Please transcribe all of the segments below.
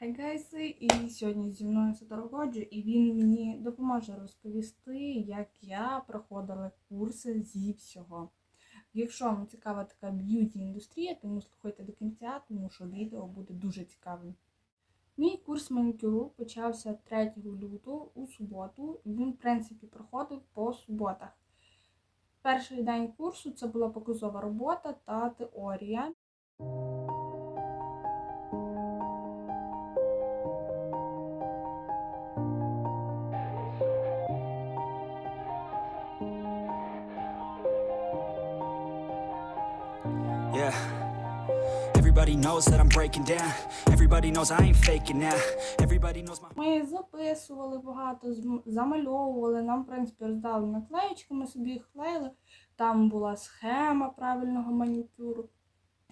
Гайси, і сьогодні зі мною Сидороджу, і він мені допоможе розповісти, як я проходила курси зі всього. Якщо вам цікава така б'юті індустрія, тому слухайте до кінця, тому що відео буде дуже цікавим. Мій курс манікюру почався 3 лютого у суботу. Він, в принципі, проходив по суботах. Перший день курсу це була показова робота та теорія. Yeah. Everybody knows that I'm breaking down. Everybody knows I ain't faking now. Everybody knows my. Ми записували багато, замальовували. Нам, в принципі, роздали наклеєчки, ми собі їх клеїли. Там була схема правильного манікюру,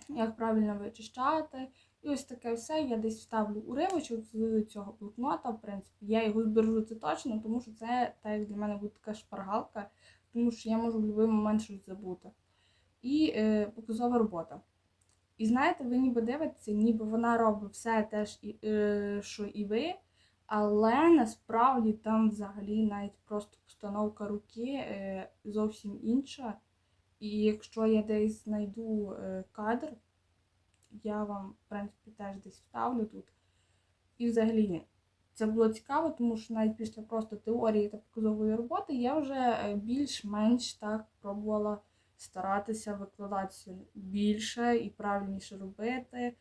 як правильно вичищати. І ось таке все. Я десь вставлю уривочок з цього блокнота. В принципі, я його збережу це точно, тому що це так для мене буде така шпаргалка, тому що я можу в будь-який момент щось забути. І е, показова робота. І знаєте, ви ніби дивитеся, ніби вона робить все те е, що і ви, але насправді там взагалі навіть просто постановка руки е, зовсім інша. І якщо я десь знайду е, кадр, я вам, в принципі, теж десь вставлю тут. І взагалі це було цікаво, тому що навіть після просто теорії та показової роботи я вже е, більш-менш так пробувала старатися викладатися більше і правильніше робити.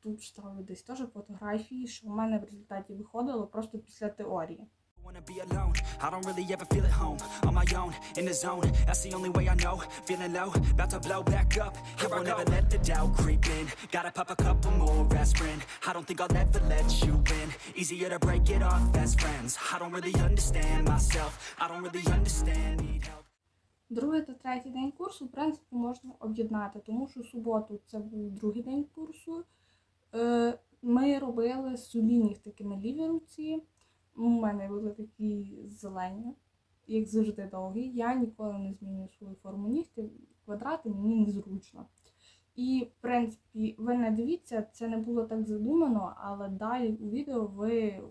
Тут ставлю десь теж фотографії, що в мене в результаті виходило просто після теорії. Wanna be alone. I don't really ever feel at home. On my own, in the zone. That's the only way I know. Feeling low, about to blow back up. Here I never let the doubt creep in. Gotta pop a couple more aspirin. I don't think I'll ever let you in. Easier to break it off best friends. I don't really understand myself. I don't really understand. Need help. Другий та третій день курсу, в принципі, можна об'єднати, тому що суботу це був другий день курсу. Е, Ми робили собі нігтики на лівій руці. У мене були такі зелені, як завжди довгі. Я ніколи не змінюю свою форму нігтів. Квадрати мені незручно. І, в принципі, ви не дивіться, це не було так задумано, але далі у відео ви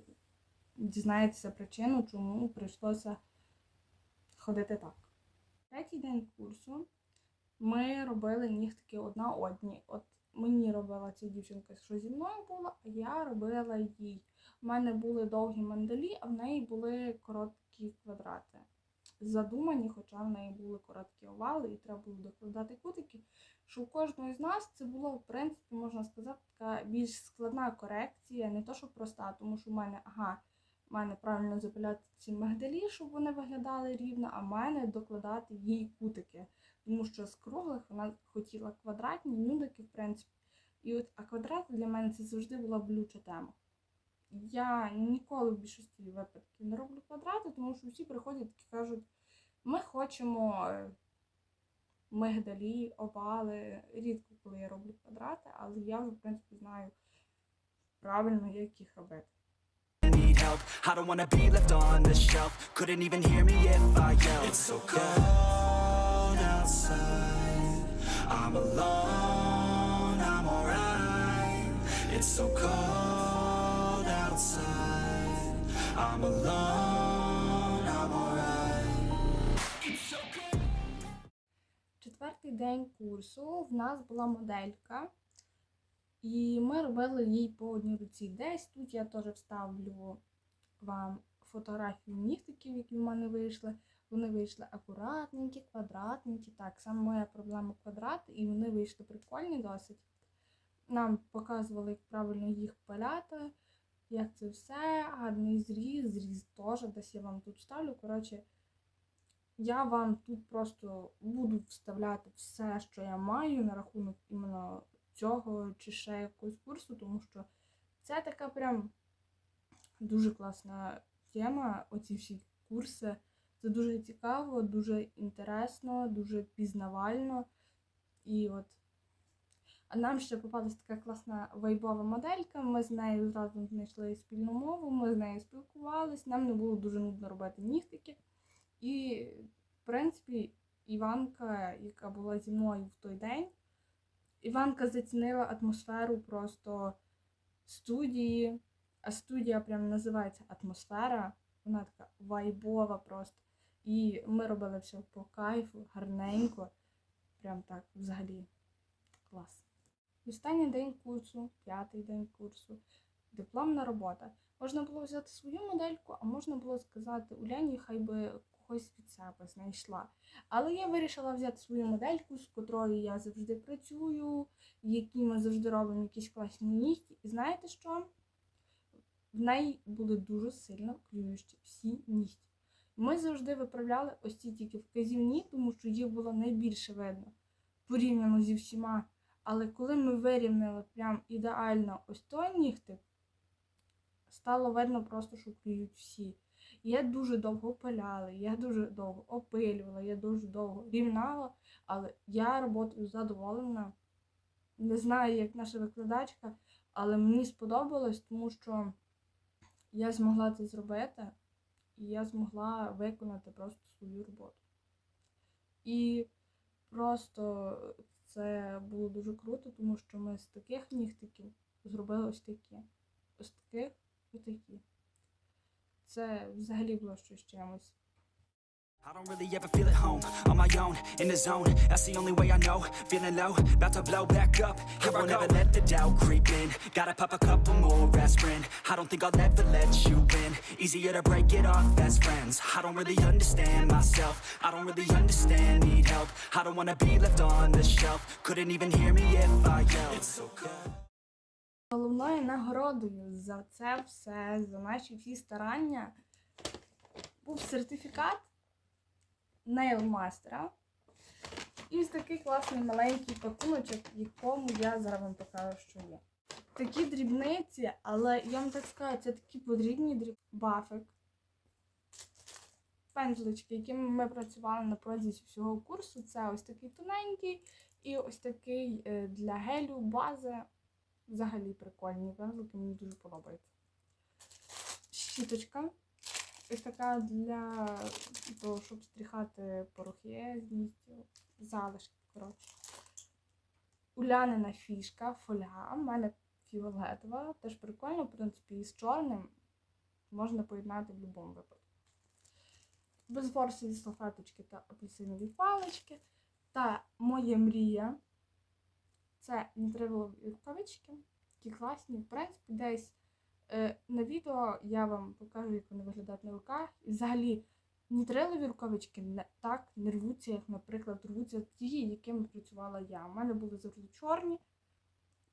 дізнаєтеся причину, чому прийшлося ходити так. Третій день курсу ми робили нігтики одна одній. От мені робила ця дівчинка, що зі мною була, а я робила їй. У мене були довгі мандалі, а в неї були короткі квадрати. Задумані, хоча в неї були короткі овали, і треба було докладати кутики. Що у кожної з нас це було, в принципі, можна сказати, така більш складна корекція, не то, що проста, тому що в мене, ага, в мене правильно запиляти ці мигдалі, щоб вони виглядали рівно, а в мене докладати їй кутики. Тому що з круглих вона хотіла квадратні нюдики, в принципі. І от, а квадрати для мене це завжди була болюча тема. Я ніколи в більшості випадків не роблю квадрати, тому що всі приходять і кажуть, ми хочемо е, мигдалі, овали. Рідко, коли я роблю квадрати, але я вже, в принципі, знаю правильно, як їх робити. Help. I don't wanna be left on the shelf. Couldn't even hear me if I yelled. It's so cold outside. I'm alone. I'm alright. It's so cold outside. I'm alone. I'm alright. It's so cold. Четвертий день курсу в нас була моделька, і ми робили їй по одній руці. Десь тут я теж вставлю вам фотографії нігтиків, які в мене вийшли. Вони вийшли акуратненькі, квадратненькі. Так, саме моя проблема квадрати, і вони вийшли прикольні досить. Нам показували, як правильно їх паляти, як це все, гарний зріз, зріз теж, десь я вам тут вставлю. Коротше, я вам тут просто буду вставляти все, що я маю на рахунок іменно цього чи ще якогось курсу, тому що це така прям дуже класна тема, оці всі курси. Це дуже цікаво, дуже інтересно, дуже пізнавально. І от а нам ще попалась така класна вайбова моделька. Ми з нею зразу знайшли спільну мову, ми з нею спілкувались, нам не було дуже нудно робити нігтики. І, в принципі, Іванка, яка була зі мною в той день, Іванка зацінила атмосферу просто студії. А студія прям називається атмосфера. Вона така вайбова просто. І ми робили все по кайфу, гарненько. Прям так взагалі клас. Останній день курсу, п'ятий день курсу, дипломна робота. Можна було взяти свою модельку, а можна було сказати Уляні, хай би когось від себе знайшла. Але я вирішила взяти свою модельку, з котрою я завжди працюю, які ми завжди робимо якісь класні нігті. І знаєте що? В неї були дуже сильно клюючі всі нігті. Ми завжди виправляли ось ці тільки вказівні, тому що їх було найбільше видно порівняно зі всіма. Але коли ми вирівняли прям ідеально ось той нігтик, стало видно просто, що клюють всі. Я дуже довго пиляла, я дуже довго опилювала, я дуже довго рівнала, але я роботою задоволена. Не знаю, як наша викладачка, але мені сподобалось, тому що я змогла це зробити, і я змогла виконати просто свою роботу. І просто це було дуже круто, тому що ми з таких нігтиків зробили ось такі. Ось таких і такі. Це взагалі було щось чимось. I don't really ever feel at home on my own in the zone. That's the only way I know. Feeling low, about to blow back up. Here I will never let the doubt creep in. Gotta pop a couple more aspirin. I don't think I'll ever let you in. Easier to break it off best friends. I don't really understand myself. I don't really understand, need help. I don't wanna be left on the shelf. Couldn't even hear me if I yelled. It's so good. Головною нагородою за це все, за наші всі старання, був сертифікат нейлмастера. І ось такий класний маленький пакуночок, якому я зараз вам покажу, що є. Такі дрібниці, але я вам так скажу, це такі подрібні дріб... бафик. Пензлички, якими ми працювали на протязі всього курсу. Це ось такий тоненький і ось такий е, для гелю бази. Взагалі прикольні пензлики, мені дуже подобається. Щіточка. Ось така для того, щоб стріхати порохи з залишки, коротше. Улянина фішка, фольга. У мене фіолетова. Теж прикольно, в принципі, і з чорним можна поєднати в будь-якому випадку. Безворсові салфеточки та апельсинові палички. Та моя мрія це нітривелові рукавички, такі класні. В принципі, десь на відео я вам покажу, як вони виглядають на руках. І взагалі нітрилові рукавички так не рвуться, як, наприклад, рвуться ті, якими працювала я. У мене були завжди чорні,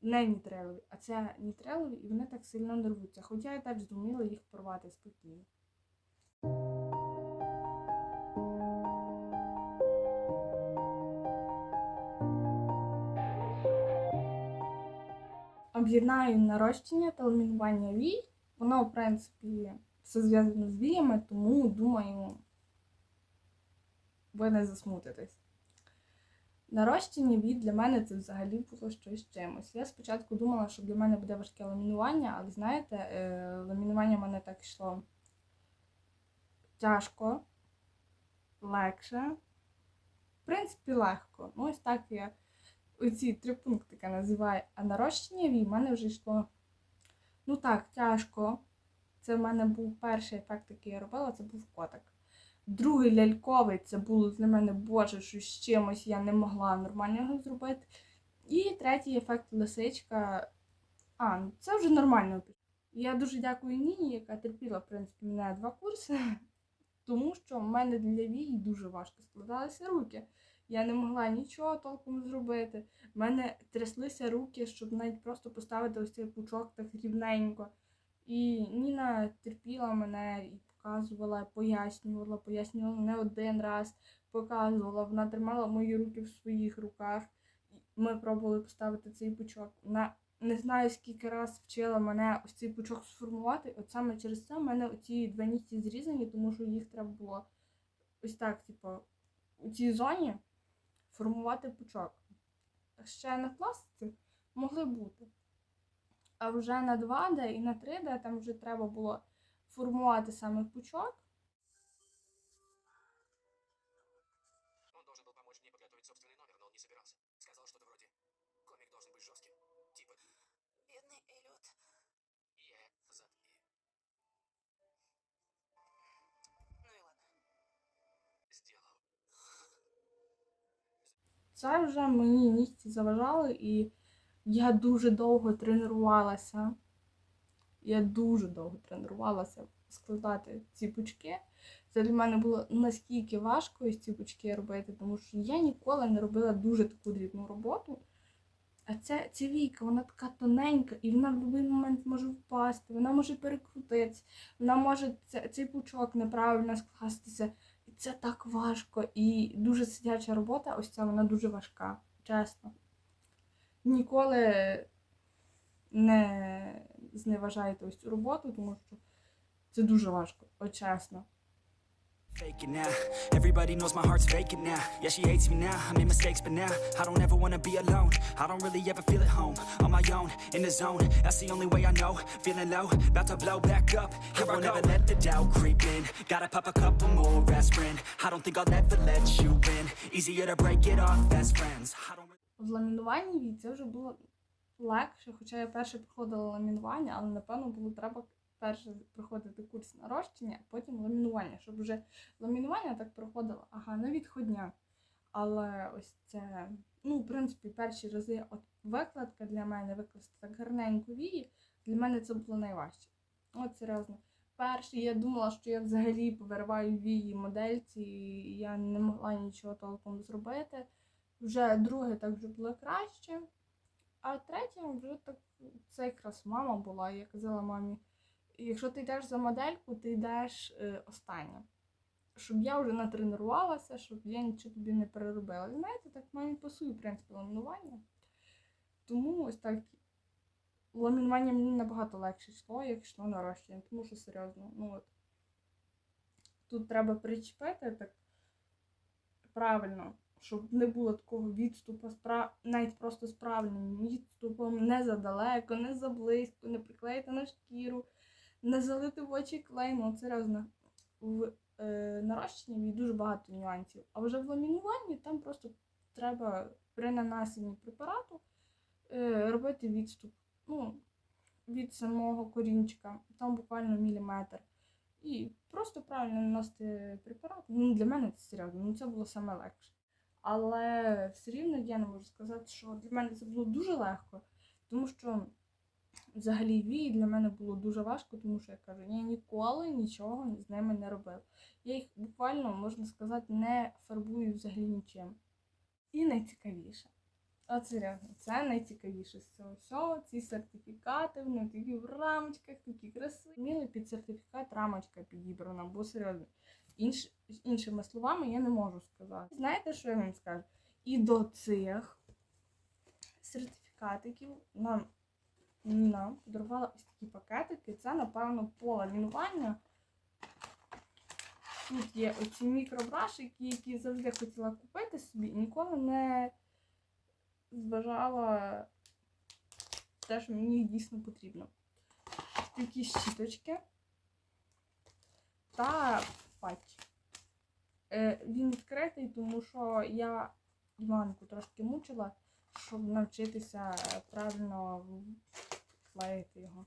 не нітрилові, а це нітрилові, і вони так сильно не рвуться. Хоча я теж зуміла їх порвати спокійно. Об'єднаю нарощення та ламінування вій. Воно, в принципі, все зв'язано з віями, тому думаю, ви не засмутитесь. Нарощення вій для мене це взагалі було щось чимось. Я спочатку думала, що для мене буде важке ламінування, але знаєте, е, ламінування в мене так йшло тяжко, легше. В принципі, легко. Ну, ось так я оці три пунктика називаю, а нарощення вій в мене вже йшло. Ну так, тяжко. Це в мене був перший ефект, який я робила, це був котик. Другий ляльковий це було для мене боже, що з чимось я не могла нормально його зробити. І третій ефект лисичка. А, ну це вже нормально. Я дуже дякую Ніні, яка терпіла, в принципі, мене два курси, тому що в мене для вій дуже важко складалися руки. Я не могла нічого толком зробити. У мене тряслися руки, щоб навіть просто поставити ось цей пучок так рівненько. І Ніна терпіла мене і показувала, пояснювала, пояснювала не один раз, показувала. Вона тримала мої руки в своїх руках. Ми пробували поставити цей пучок. Вона не знаю, скільки раз вчила мене ось цей пучок сформувати. От саме через це в мене оці два нігті зрізані, тому що їх треба було ось так, типу, у цій зоні формувати пучок. Ще на пластиці могли бути. А вже на 2D і на 3D там вже треба було формувати саме пучок. Це вже мені нігті заважали, і я дуже довго тренувалася. Я дуже довго тренувалася складати ці пучки. Це для мене було наскільки важко ці пучки робити, тому що я ніколи не робила дуже таку дрібну роботу. А ця, ця війка, вона така тоненька, і вона в будь-який момент може впасти, вона може перекрутитися, вона може цей пучок неправильно скластися. Це так важко. І дуже сидяча робота, ось ця вона дуже важка, чесно. Ніколи не зневажайте ось цю роботу, тому що це дуже важко, от чесно. Faking now. Everybody knows my heart's faking now. Yeah, she hates me now. I made mistakes, but now I don't ever wanna be alone. I don't really ever feel at home. On my own, in the zone. That's the only way I know. Feeling low, about to blow back up. Here I never let the doubt creep in. Gotta pop a couple more aspirin. I don't think I'll ever let you in. Easier to break it off best friends. I don't. В ламінуванні це вже було легше, хоча я перше проходила ламінування, але напевно було треба перше проходити курс нарощення, а потім ламінування, щоб вже ламінування так проходило, ага, на відходня. Але ось це, ну, в принципі, перші рази от викладка для мене, викласти так гарненько вії, для мене це було найважче. От серйозно. Перший я думала, що я взагалі повириваю вії модельці, і я не могла нічого толком зробити. Вже друге так вже було краще. А третє вже так це якраз мама була. Я казала мамі, якщо ти йдеш за модельку, ти йдеш е, останнє. Щоб я вже натренувалася, щоб я нічого тобі не переробила. Знаєте, так мамі пасує, в принципі, ламінування. Тому ось так ламінування мені набагато легше йшло, як йшло нарощення. Тому що серйозно, ну от тут треба причепити так правильно, щоб не було такого відступу, навіть просто з правильним відступом, не задалеко, не заблизько, не приклеїти на шкіру, не залити в очі клей. Ну, серйозно, в е, нарощенні дуже багато нюансів. А вже в ламінуванні там просто треба при нанесенні препарату е, робити відступ. Ну, від самого корінчика, там буквально міліметр. І просто правильно наносити препарат. Ну, для мене це серйозно, ну це було саме легше. Але все рівно я не можу сказати, що для мене це було дуже легко, тому що взагалі вії для мене було дуже важко, тому що я кажу, я ніколи нічого з ними не робила. Я їх буквально, можна сказати, не фарбую взагалі нічим. І найцікавіше. От серйозно, це найцікавіше з цього всього. Ці сертифікати, вони такі в рамочках, такі красиві. Міли під сертифікат рамочка підібрана, бо серйозно. Інш, іншими словами я не можу сказати. Знаєте, що я вам скажу? І до цих сертифікатиків нам Ніна подарувала ось такі пакетики. Це, напевно, по ламінуванню. Тут є оці мікробрашики, які завжди хотіла купити собі, і ніколи не зважала те, що мені дійсно потрібно. Такі щіточки та патч. Е, він відкритий, тому що я Іванку трошки мучила, щоб навчитися правильно клеїти його.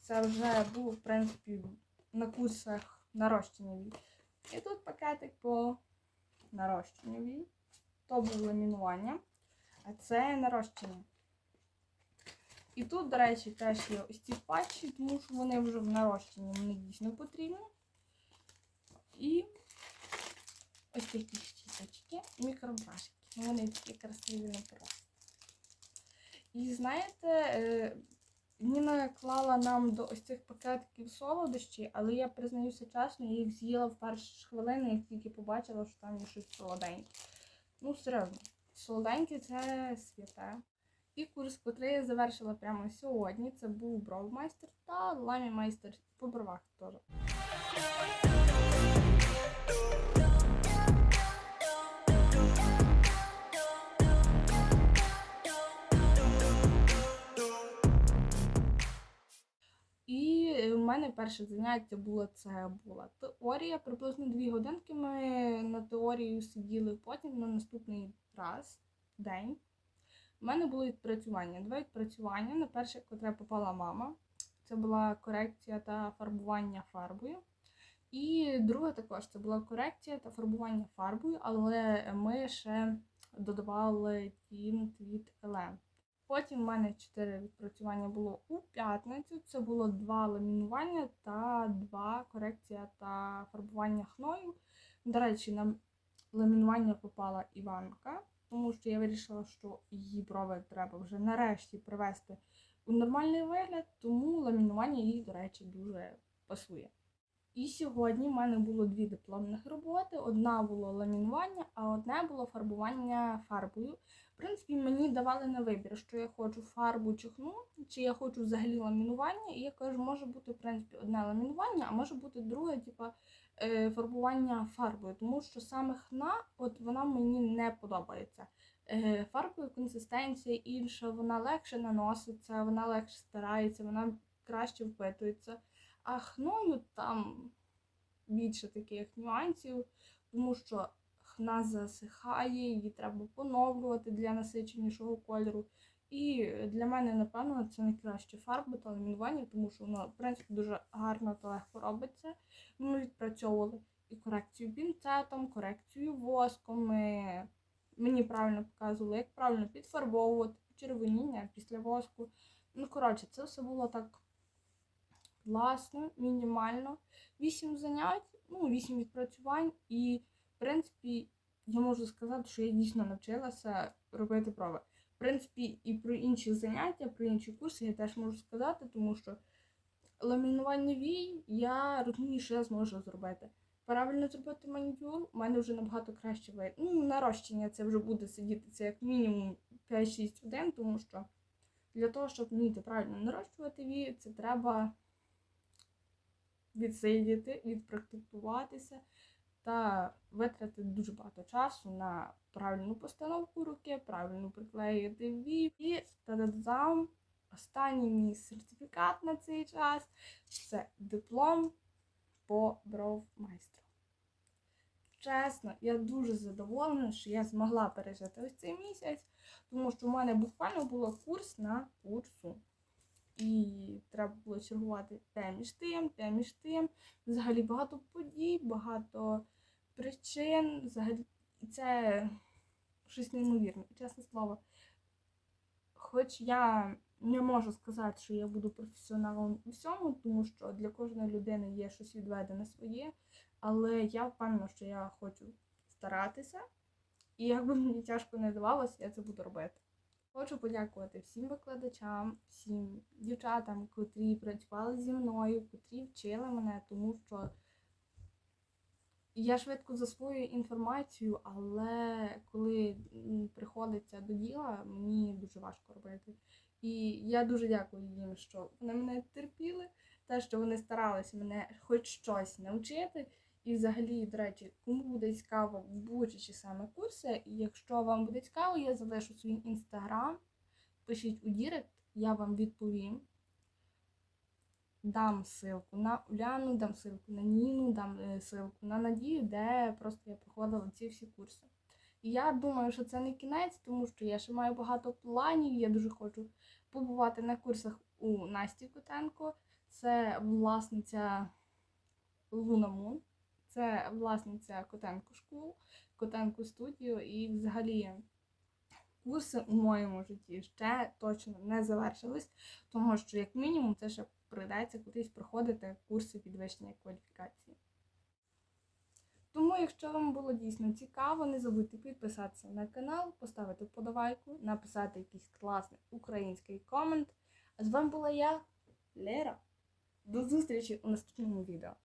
Це вже був, в принципі, на курсах нарощення вій. І тут пакетик по нарощенню вій. То було ламінування, а це нарощення. І тут, до речі, теж є ось ці патчі, тому що вони вже в нарощенні, мені дійсно потрібні. І ось такі щіточки, мікробрашки. Ну, Вони такі красиві на. І знаєте, е, Ніна клала нам до ось цих пакетиків солодощі, але я признаюся чесно, я їх з'їла в перші хвилини, як тільки побачила, що там є щось солоденьке. Ну, серйозно, солоденьке це святе. І курс, котрий я завершила прямо сьогодні, це був бровмайстер та ламі-майстер по бровах теж. І в мене перше заняття було це була теорія. Приблизно дві годинки ми на теорію сиділи, потім на наступний раз, день. У мене було відпрацювання. Два відпрацювання. На перше, котре попала мама. Це була корекція та фарбування фарбою. І друге також це була корекція та фарбування фарбою, але ми ще додавали тінт від LM. Потім в мене чотири відпрацювання було у п'ятницю. Це було два ламінування та два корекція та фарбування хною. До речі, на ламінування попала Іванка, тому що я вирішила, що її брови треба вже нарешті привести у нормальний вигляд, тому ламінування їй, до речі, дуже пасує. І сьогодні в мене було дві дипломних роботи. Одна було ламінування, а одне було фарбування фарбою. В принципі, мені давали на вибір, що я хочу фарбу чи хну, чи я хочу взагалі ламінування. І я кажу, може бути в принципі одне ламінування, а може бути друге, типа е, фарбування фарбою, тому що саме хна, от вона мені не подобається. Е, Фарбою консистенція інша, вона легше наноситься, вона легше стирається, вона краще впитується. Хною там більше таких нюансів, тому що хна засихає, її треба поновлювати для насиченішого кольору. І для мене, напевно, це найкраще фарба та ламінування, тому що воно, в принципі, дуже гарно та легко робиться. Ми відпрацьовували і корекцію пінцетом, корекцію воском. Мені правильно показували, як правильно підфарбовувати, почервоніння після воску. Ну, коротше, це все було так класно, мінімально. Вісім занять, ну, вісім відпрацювань, і, в принципі, я можу сказати, що я дійсно навчилася робити прови. В принципі, і про інші заняття, про інші курси я теж можу сказати, тому що ламінування вій я розумію, що я зможу зробити. Правильно зробити манікюр, у мене вже набагато краще вийде. Ну, нарощення це вже буде сидіти це як мінімум 5-6 годин, тому що для того, щоб вміти правильно нарощувати вії, це треба відсидіти, відпрактикуватися та витратити дуже багато часу на правильну постановку руки, правильно приклеїти вії. І та-да-дам, останній мій сертифікат на цей час це диплом по бровмайстру. Чесно, я дуже задоволена, що я змогла пережити ось цей місяць, тому що в мене буквально було курс на курсу. І треба було чергувати те між тим, те між тим. Взагалі багато подій, багато причин. Взагалі, це щось неймовірне, чесне слово. Хоч я не можу сказати, що я буду професіоналом у всьому, тому що для кожної людини є щось відведене своє, але я впевнена, що я хочу старатися, і як би мені тяжко не давалося, я це буду робити. Хочу подякувати всім викладачам, всім дівчатам, котрі працювали зі мною, котрі вчили мене, тому що я швидко засвоюю інформацію, але коли приходиться до діла, мені дуже важко робити. І я дуже дякую їм, що вони мене терпіли, те, що вони старалися мене хоч щось навчити. І взагалі, до речі, кому буде цікаво будь-які саме курси, і якщо вам буде цікаво, я залишу свій інстаграм. Пишіть у Дірект, я вам відповім. Дам ссылку на Уляну, дам ссылку на Ніну, дам е, ссылку на Надію, де просто я проходила ці всі курси. І я думаю, що це не кінець, тому що я ще маю багато планів. Я дуже хочу побувати на курсах у Насті Котенко. Це власниця Луна Мун. Це власниця Котенко школ, Котенко студіо і взагалі курси у моєму житті ще точно не завершились, тому що, як мінімум, це ще прийдеться кудись проходити курси підвищення кваліфікації. Тому, якщо вам було дійсно цікаво, не забудьте підписатися на канал, поставити вподобайку, написати якийсь класний український комент. А з вами була я, Лера. До зустрічі у наступному відео.